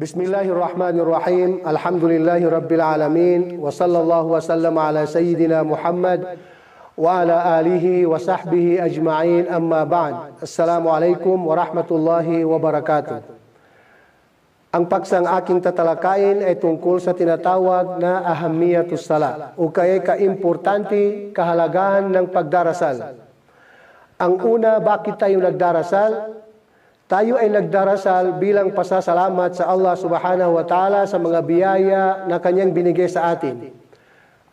بسم الله الرحمن الرحيم الحمد لله رب العالمين وصلى الله وسلم على سيدنا محمد وعلى آله وصحبه أجمعين أما بعد السلام عليكم ورحمة الله وبركاته Ang paksang aking tatalakayin ay tungkol sa tinatawag na ahamiyatus sala o kaya kaimportante kahalagahan ng pagdarasal. Ang una, bakit tayo nagdarasal? Tayo ay nagdarasal bilang pasasalamat sa Allah subhanahu wa ta'ala sa mga biyaya na kanyang binigay sa atin.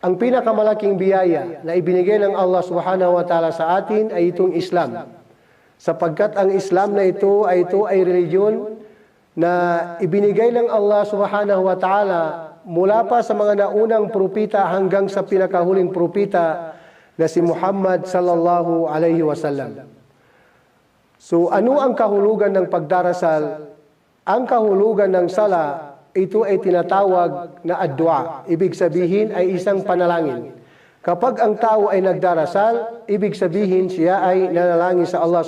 Ang pinakamalaking biyaya na ibinigay ng Allah subhanahu wa ta'ala sa atin ay itong Islam. Sapagkat ang Islam na ito ay ito ay reliyon na ibinigay ng Allah subhanahu wa ta'ala mula pa sa mga naunang propita hanggang sa pinakahuling propita na si Muhammad sallallahu alaihi wasallam. So ano ang kahulugan ng pagdarasal? Ang kahulugan ng sala, ito ay tinatawag na adwa. Ibig sabihin ay isang panalangin. Kapag ang tao ay nagdarasal, ibig sabihin siya ay nanalangin sa Allah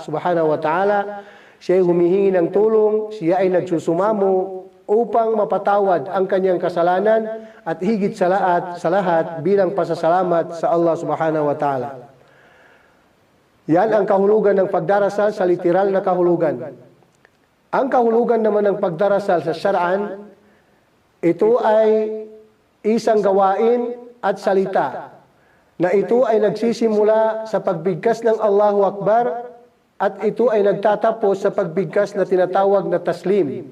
subhanahu wa ta'ala siya ay humihingi ng tulong, siya ay nagsusumamo upang mapatawad ang kanyang kasalanan at higit sa lahat, sa lahat bilang pasasalamat sa Allah subhanahu wa ta'ala. Yan ang kahulugan ng pagdarasal sa literal na kahulugan. Ang kahulugan naman ng pagdarasal sa syaraan, ito ay isang gawain at salita na ito ay nagsisimula sa pagbigkas ng Allahu Akbar at ito ay nagtatapos sa pagbigkas na tinatawag na taslim.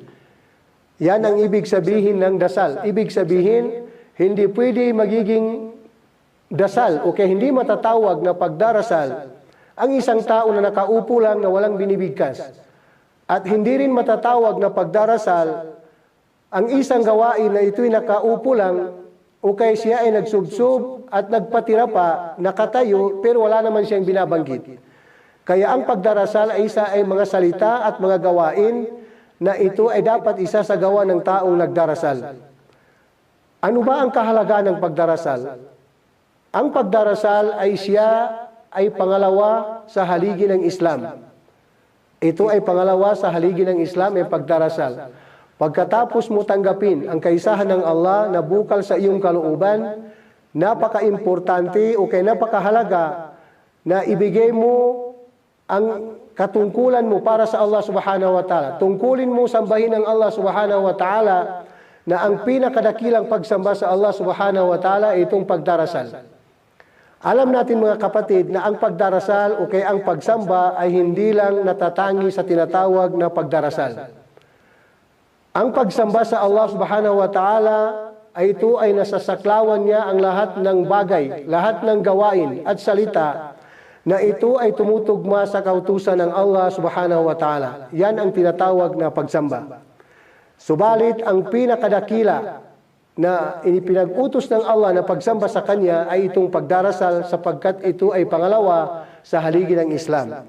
Yan ang ibig sabihin ng dasal. Ibig sabihin, hindi pwede magiging dasal o kaya hindi matatawag na pagdarasal ang isang tao na nakaupo lang na walang binibigkas. At hindi rin matatawag na pagdarasal ang isang gawain na ito'y nakaupo lang o kaya siya ay nagsubsob at nagpatira pa, nakatayo, pero wala naman siyang binabanggit. Kaya ang pagdarasal ay isa ay mga salita at mga gawain na ito ay dapat isa sa gawa ng taong nagdarasal. Ano ba ang kahalagaan ng pagdarasal? Ang pagdarasal ay siya ay pangalawa sa haligi ng Islam. Ito ay pangalawa sa haligi ng Islam ay pagdarasal. Pagkatapos mo tanggapin ang kaisahan ng Allah na bukal sa iyong kalooban, napaka-importante o kay napakahalaga na ibigay mo ang katungkulan mo para sa Allah subhanahu wa ta'ala. Tungkulin mo sambahin ng Allah subhanahu wa ta'ala na ang pinakadakilang pagsamba sa Allah subhanahu wa ta'ala ay itong pagdarasal. Alam natin mga kapatid na ang pagdarasal o kaya ang pagsamba ay hindi lang natatangi sa tinatawag na pagdarasal. Ang pagsamba sa Allah subhanahu wa ta'ala ay ito ay nasasaklawan niya ang lahat ng bagay, lahat ng gawain at salita na ito ay tumutugma sa kautusan ng Allah subhanahu wa ta'ala. Yan ang tinatawag na pagsamba. Subalit, ang pinakadakila na inipinag-utos ng Allah na pagsamba sa Kanya ay itong pagdarasal sapagkat ito ay pangalawa sa haligi ng Islam.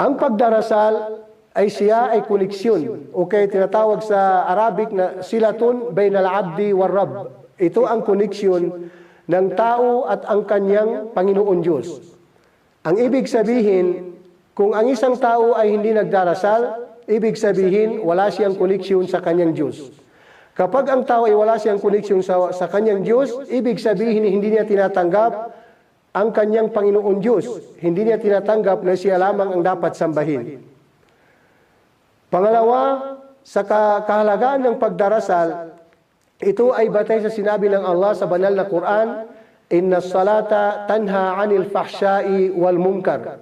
Ang pagdarasal ay siya ay koneksyon o kaya tinatawag sa Arabic na silatun bainal abdi war rab. Ito ang koneksyon ng tao at ang kanyang Panginoon Diyos. Ang ibig sabihin, kung ang isang tao ay hindi nagdarasal, ibig sabihin wala siyang koneksyon sa kanyang Diyos. Kapag ang tao ay wala siyang koneksyon sa, sa kanyang Diyos, ibig sabihin hindi niya tinatanggap ang kanyang Panginoon Diyos. Hindi niya tinatanggap na siya lamang ang dapat sambahin. Pangalawa, sa kahalagaan ng pagdarasal, ito ay batay sa sinabi ng Allah sa banal na Quran, Inna salata tanha anil fahsyai wal munkar.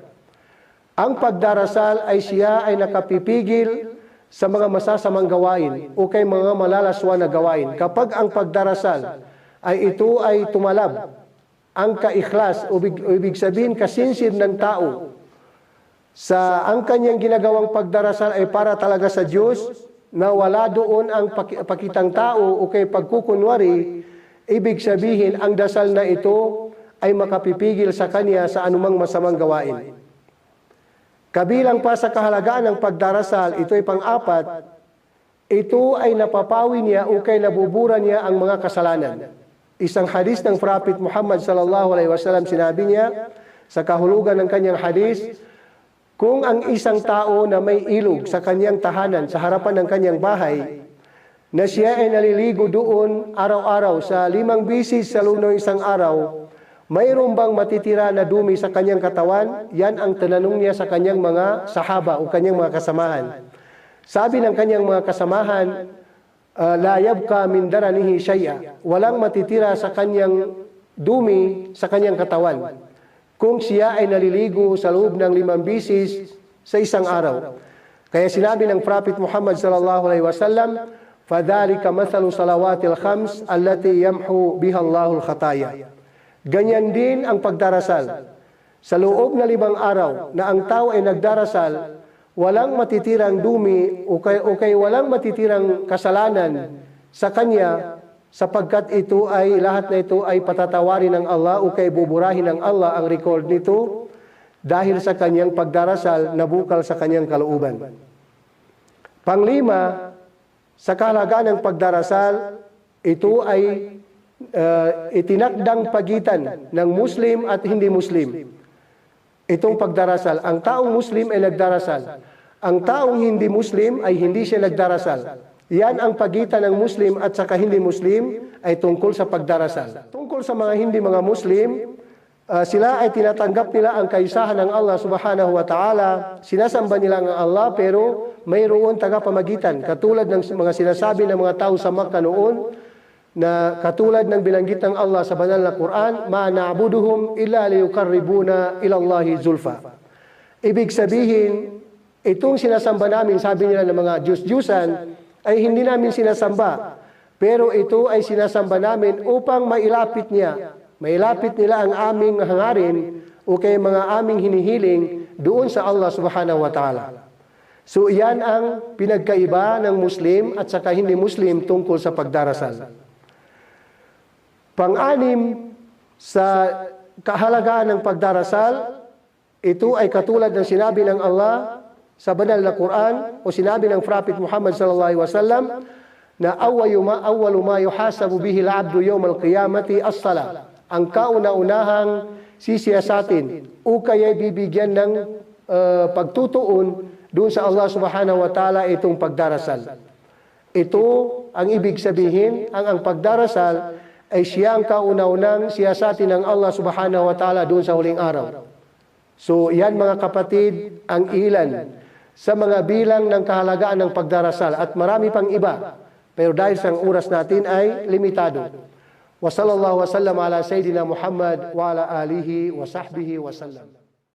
Ang pagdarasal ay siya ay nakapipigil sa mga masasamang gawain o kay mga malalaswa na gawain. Kapag ang pagdarasal ay ito ay tumalab, ang kaiklas o ibig sabihin kasinsid ng tao sa ang kanyang ginagawang pagdarasal ay para talaga sa Diyos na wala doon ang pakitang tao o kay pagkukunwari, ibig sabihin ang dasal na ito ay makapipigil sa kanya sa anumang masamang gawain. Kabilang pa sa kahalagaan ng pagdarasal, ito ay pang-apat, ito ay napapawi niya o kay nabubura niya ang mga kasalanan. Isang hadis ng Prophet Muhammad sallallahu alaihi wasallam sinabi niya sa kahulugan ng kanyang hadis, Kung ang isang tao na may ilog sa kanyang tahanan, sa harapan ng kanyang bahay, na siya ay naliligo doon araw-araw sa limang bisis sa luno isang araw, mayroon bang matitira na dumi sa kanyang katawan? Yan ang tinanong niya sa kanyang mga sahaba o kanyang mga kasamahan. Sabi ng kanyang mga kasamahan, ah, la yabka min daranihi shay'a. Walang matitira sa kanyang dumi sa kanyang katawan. Kung siya ay naliligo sa loob ng limang bisis sa isang araw. Kaya sinabi ng Prophet Muhammad sallallahu alaihi wasallam, "Fadhalika mathalu salawatil khams allati yamhu biha Allahul khataya." Ganyan din ang pagdarasal. Sa loob na limang araw na ang tao ay nagdarasal, walang matitirang dumi o kay, o kay walang matitirang kasalanan sa kanya sapagkat ito ay lahat na ito ay patatawarin ng Allah o kay buburahin ng Allah ang record nito dahil sa kanyang pagdarasal na bukal sa kanyang kalooban. Panglima, sa kahalagaan ng pagdarasal, ito ay uh, itinakdang pagitan ng Muslim at hindi Muslim. Itong pagdarasal, ang taong Muslim ay nagdarasal. Ang taong hindi Muslim ay hindi siya nagdarasal. Yan ang pagitan ng Muslim at saka hindi Muslim ay tungkol sa pagdarasal. Tungkol sa mga hindi mga Muslim, uh, sila ay tinatanggap nila ang kaisahan ng Allah subhanahu wa ta'ala. Sinasamba nila ang Allah pero mayroon tagapamagitan. Katulad ng mga sinasabi ng mga tao sa Makkah noon na katulad ng bilanggit ng Allah sa banal na Quran, ma na'buduhum illa liyukarribuna ila Allahi zulfa. Ibig sabihin, itong sinasamba namin, sabi nila ng mga Diyos-Diyusan, ay hindi namin sinasamba. Pero ito ay sinasamba namin upang mailapit niya. Mailapit nila ang aming hangarin o kay mga aming hinihiling doon sa Allah subhanahu wa ta'ala. So iyan ang pinagkaiba ng Muslim at saka hindi Muslim tungkol sa pagdarasal. Pang-anim sa kahalagaan ng pagdarasal, ito ay katulad ng sinabi ng Allah sa banal na Quran o sinabi ng Prophet Muhammad sallallahu alaihi wasallam na awayu ma awwalu ma yuhasabu bihi al-'abdu yawm al-qiyamati as-salah. Ang kauna-unahang sisiyasatin o kaya bibigyan ng uh, pagtutuon doon sa Allah subhanahu wa ta'ala itong pagdarasal. Ito ang ibig sabihin, ang ang pagdarasal ay siya ang kauna-unang siyasatin ng Allah subhanahu wa ta'ala doon sa huling araw. So yan mga kapatid, ang ilan sa mga bilang ng kahalagaan ng pagdarasal at marami pang iba. Pero dahil sa oras natin ay limitado. Wa sallallahu wa sallam ala Sayyidina Muhammad wa ala alihi wa sahbihi wa sallam.